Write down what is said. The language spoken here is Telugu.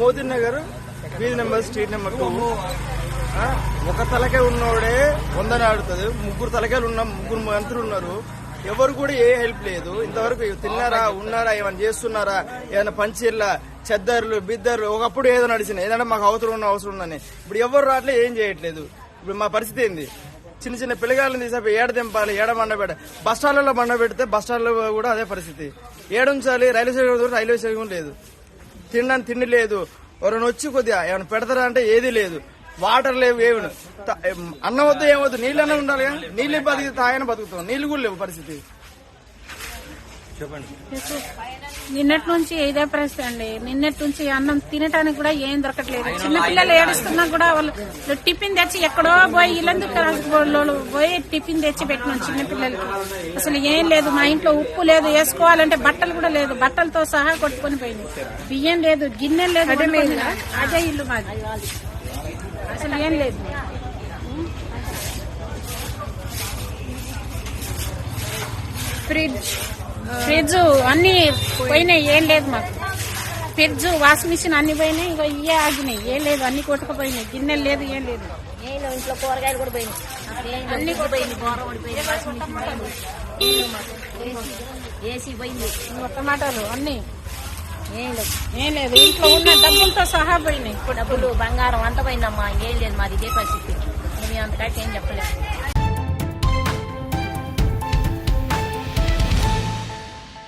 మోదీ నగర్ వీధి నెంబర్ స్ట్రీట్ నెంబర్ టూ. ఒక తలకే ఉన్నోడే వందని ఆడుతుంది. ముగ్గురు తలకాయలు ఉన్న ముగ్గురు మంత్రులు ఉన్నారు. ఎవరు కూడా ఏ హెల్ప్ లేదు. ఇంతవరకు తిన్నారా ఉన్నారా ఏమైనా చేస్తున్నారా ఏమైనా పంచీర్లా చెద్దర్లు బిద్దర్లు ఒకప్పుడు ఏదో నడిచినాయి ఏదంటే మాకు అవసరం ఉన్న అవసరం ఉందని ఇప్పుడు ఎవరు రావట్లే ఏం చేయట్లేదు. ఇప్పుడు మా పరిస్థితి ఏంది? చిన్న చిన్న పిల్లగాళ్ళని తీసేపి ఏడ దింపాలి ఏడ బండ పెట్ట బస్ స్టాండ్లలో బండ పెడితే బస్ స్టాండ్లో కూడా అదే పరిస్థితి. ఏడుంచాలి రైల్వే స్టేషన్ రైల్వే స్టేషన్ లేదు. తినడానికి తిండి లేదు ఎవరైనా వచ్చి కొద్దిగా ఏమైనా పెడతారా అంటే ఏది లేదు. వాటర్ లేవు ఏమి త- అన్నం వద్దు ఏమొద్దు నీళ్ళన్నా ఉండాలి నీళ్ళు బతికి తాగని బతుకుతాం. నీళ్ళు కూడా లేవు పరిస్థితి. నిన్నటి నుంచి ఇదే పరిస్థితి అండి. నిన్నటి నుంచి అన్నం తినటానికి కూడా ఏం దొరకట్లేదు. చిన్న పిల్లలు ఏడుస్తున్నా కూడా వాళ్ళు టిఫిన్ తెచ్చి ఎక్కడో పోయి ఇల్లందుకు పోయి టిఫిన్ తెచ్చి పెట్టినాం చిన్న పిల్లలకి. అసలు ఏం లేదు. మా ఇంట్లో ఉప్పు లేదు. వేసుకోవాలంటే బట్టలు కూడా లేదు. బట్టలతో సహా కొట్టుకొని పోయింది. బియ్యం లేదు. గిన్నెలు లేదు. అదే ఇల్లు మాది. అసలు ఏం లేదు. ఫ్రిడ్జ్. ఫ్రిడ్జ్ అన్ని పోయినాయి ఏం లేదు మాకు. ఫ్రిడ్జ్ వాషింగ్ మిషన్ అన్ని పోయినాయి ఇక ఇవే ఆగినాయి. ఏం లేదు అన్ని కొట్టుకుపోయినాయి. గిన్నెలు లేదు ఏం లేదు. ఇంట్లో కూరగాయలు కూడా పోయినాయి. అన్ని పోయింది. ఏసీ- పోయింది. టమాటాలు అన్ని. ఏం లేదు. ఏం లేదు ఇంట్లో ఉన్న డబ్బులతో సహా పోయినాయి. డబ్బులు బంగారం అంత పోయిందమ్మా. ఏం లేదు మాది ఇదే పరిస్థితి. మేము అంతకంటే ఏం చెప్పలేదు.